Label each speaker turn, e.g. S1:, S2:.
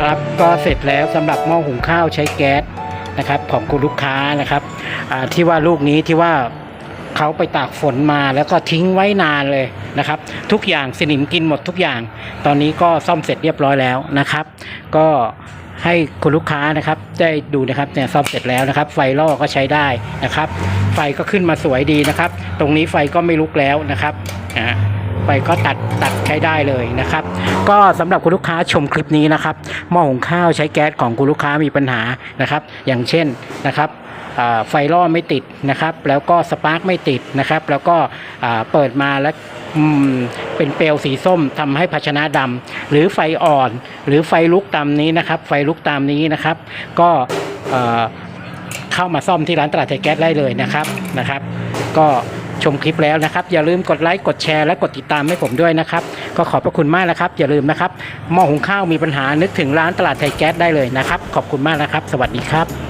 S1: ครับ ก็เสร็จแล้วสำหรับหม้อหุงข้าวใช้แก๊สนะครับของคุณลูกค้านะครับที่ว่าลูกนี้ที่ว่าเขาไปตากฝนมาแล้วก็ทิ้งไว้นานเลยนะครับ ทุกอย่างสนิมกินหมดทุกอย่าง ตอนนี้ก็ซ่อมเสร็จเรียบร้อยแล้วนะครับ ก็ให้คุณลูกค้านะครับได้ดูนะครับเนี่ยซ่อมเสร็จแล้วนะครับ ไฟล่อก็ใช้ได้นะครับ ไฟก็ขึ้นมาสวยดีนะครับ ตรงนี้ไฟก็ไม่ลุกแล้วนะครับอ่า ไฟก็ตัดตัดใช้ได้เลยนะครับ ก็สำหรับคุณลูกค้าชมคลิปนี้นะครับหม้อหุงข้าวใช้แก๊สของคุณลูกค้ามีปัญหานะครับ อย่างเช่นนะครับไฟล่อไม่ติดนะครับ แล้วก็สปาร์กไม่ติดนะครับ แล้วก็เปิดมาแล้วเป็นเปลวสีส้มทำให้ภาชนะดำหรือไฟอ่อน หรือไฟลุกตามนี้นะครับ ไฟลุกตามนี้นะครับ ก็เข้ามาซ่อมที่ร้านตลาดไทยแก๊สได้เลยนะครับนะครับ ก็ ชมคลิปแล้วนะครับ อย่าลืมกดไลค์กดแชร์และกดติดตามให้ผมด้วยนะครับ ก็ขอบพระคุณมากนะครับ อย่าลืมนะครับหม้อหุงข้าวมีปัญหานึกถึงร้านตลาดไทยแก๊สได้เลยนะครับ ขอบคุณมากนะครับ สวัสดีครับ